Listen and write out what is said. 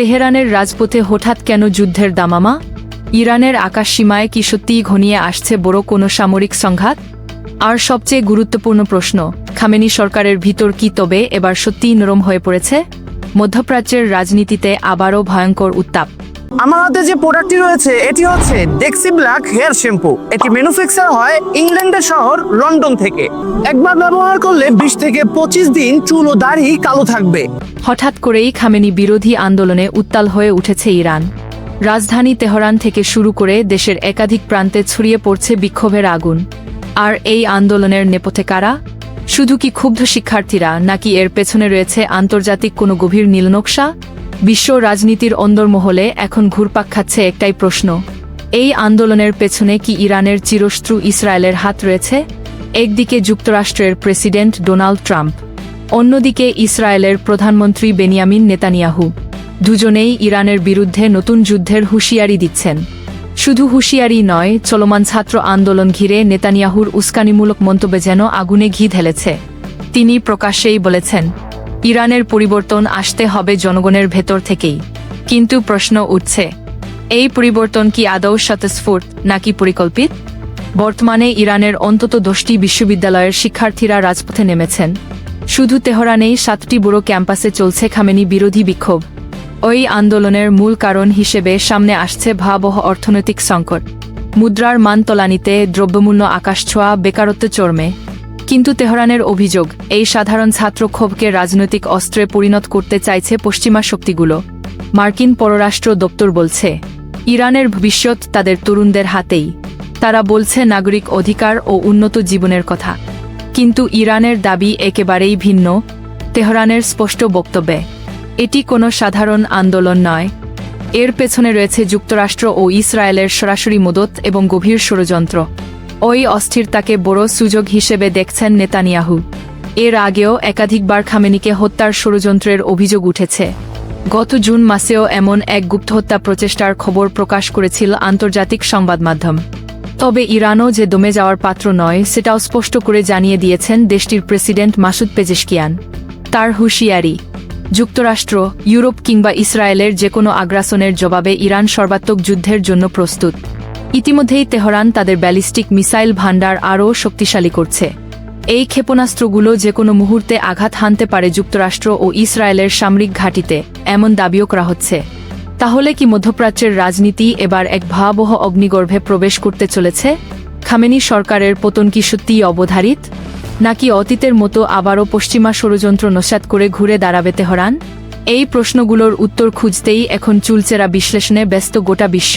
তেহরানের রাজপথে হঠাৎ কেন যুদ্ধের দামামা? ইরানের আকাশসীমায় কি সত্যিই ঘনিয়ে আসছে বড় কোনো সামরিক সংঘাত? আর সবচেয়ে গুরুত্বপূর্ণ প্রশ্ন, খামেনি সরকারের ভিতর কি তবে এবার সত্যিই নরম হয়ে পড়েছে? মধ্যপ্রাচ্যের রাজনীতিতে আবারও ভয়ঙ্কর উত্তাপ। আমার হাতে যে প্রোডাক্টটি রয়েছে, এটি হচ্ছে ডেক্সি ব্ল্যাক হেয়ার শ্যাম্পু এটি ম্যানুফ্যাকচার হয় ইংল্যান্ডের শহর লন্ডন থেকে। একবার ব্যবহার করলে বিশ থেকে পঁচিশ দিন চুল ও দাড়ি কালো থাকবে। হঠাৎ করেই খামেনি বিরোধী আন্দোলনে উত্তাল হয়ে উঠেছে ইরান। রাজধানী তেহরান থেকে শুরু করে দেশের একাধিক প্রান্তে ছড়িয়ে পড়ছে বিক্ষোভের আগুন। আর এই আন্দোলনের নেপথে কারা? শুধু কি ক্ষুব্ধ শিক্ষার্থীরা, নাকি এর পেছনে রয়েছে আন্তর্জাতিক কোনো গভীর নীলনকশা? বিশ্ব রাজনীতির অন্দরমহলে এখন ঘুরপাক খাচ্ছে একটাই প্রশ্ন। এই আন্দোলনের পেছনে কি ইরানের চিরস্ত্রু ইসরায়েলের হাত রয়েছে? একদিকে যুক্তরাষ্ট্রের প্রেসিডেন্ট ডোনাল্ড ট্রাম্প, অন্যদিকে ইসরায়েলের প্রধানমন্ত্রী বেনিয়ামিন নেতানিয়াহু। দুজনেই ইরানের বিরুদ্ধে নতুন যুদ্ধের হুঁশিয়ারি দিচ্ছেন। শুধু হুঁশিয়ারি নয়, চলমান ছাত্র আন্দোলন ঘিরে নেতানিয়াহুর উস্কানিমূলক মন্তব্যে যেন আগুনে ঘি ঢেলেছে। তিনি প্রকাশ্যেই বলেছেন ইরানের পরিবর্তন আসতে হবে জনগণের ভেতর থেকেই। কিন্তু প্রশ্ন উঠছে, এই পরিবর্তন কি আদৌ স্বতঃস্ফূর্ত নাকি পরিকল্পিত? বর্তমানে ইরানের অন্তত দশটি বিশ্ববিদ্যালয়ের শিক্ষার্থীরা রাজপথে নেমেছেন। শুধু তেহরানেই সাতটি বুড়ো ক্যাম্পাসে চলছে খামেনি বিরোধী বিক্ষোভ। ওই আন্দোলনের মূল কারণ হিসেবে সামনে আসছে ভয়াবহ অর্থনৈতিক সংকট। মুদ্রার মান তলানিতে দ্রব্যমূল্য আকাশছোঁয়া বেকারত্ব চর্মে। কিন্তু তেহরানের অভিযোগ, এই সাধারণ ছাত্র ক্ষোভকে রাজনৈতিক অস্ত্রে পরিণত করতে চাইছে পশ্চিমা শক্তিগুলো। মার্কিন পররাষ্ট্র দপ্তর বলছে, ইরানের ভবিষ্যৎ তাদের তরুণদের হাতেই। তারা বলছে নাগরিক অধিকার ও উন্নত জীবনের কথা। কিন্তু ইরানের দাবি একেবারেই ভিন্ন, তেহরানের স্পষ্ট বক্তব্যে। এটি কোনো সাধারণ আন্দোলন নয়। এর পেছনে রয়েছে যুক্তরাষ্ট্র ও ইসরায়েলের সরাসরি মদত এবং গভীর ষড়যন্ত্র। ওই অস্থিরতাকে বড় সুযোগ হিসেবে দেখছেন নেতানিয়াহু। এর আগেও একাধিকবার খামেনিকে হত্যার ষড়যন্ত্রের অভিযোগ উঠেছে। গত জুন মাসেও এমন এক গুপ্তহত্যা প্রচেষ্টার খবর প্রকাশ করেছিল আন্তর্জাতিক সংবাদ মাধ্যম। তবে ইরানও যে দমে যাওয়ার পাত্র নয়, সেটাও স্পষ্ট করে জানিয়ে দিয়েছেন দেশটির প্রেসিডেন্ট মাসুদ পেজেশকিয়ান। তার হুঁশিয়ারি, যুক্তরাষ্ট্র, ইউরোপ কিংবা ইসরায়েলের যে কোনো আগ্রাসনের জবাবে ইরান সর্বাত্মক যুদ্ধের জন্য প্রস্তুত। ইতিমধ্যেই তেহরান তাদের ব্যালিস্টিক মিসাইল ভান্ডার আরও শক্তিশালী করছে। এই ক্ষেপণাস্ত্রগুলো যে কোনো মুহূর্তে আঘাত হানতে পারে যুক্তরাষ্ট্র ও ইসরায়েলের সামরিক ঘাঁটিতে, এমন দাবিও করা হচ্ছে। তাহলে কি মধ্যপ্রাচ্যের রাজনীতি এবার এক ভয়াবহ অগ্নিগর্ভে প্রবেশ করতে চলেছে? খামেনি সরকারের পতন কি সত্যিই অবধারিত? নাকি অতীতের মতো আবারও পশ্চিমা ষড়যন্ত্র নস্যাৎ করে ঘুরে দাঁড়াবে তেহরান? এই প্রশ্নগুলোর উত্তর খুঁজতেই এখন চুলচেরা বিশ্লেষণে ব্যস্ত গোটা বিশ্ব।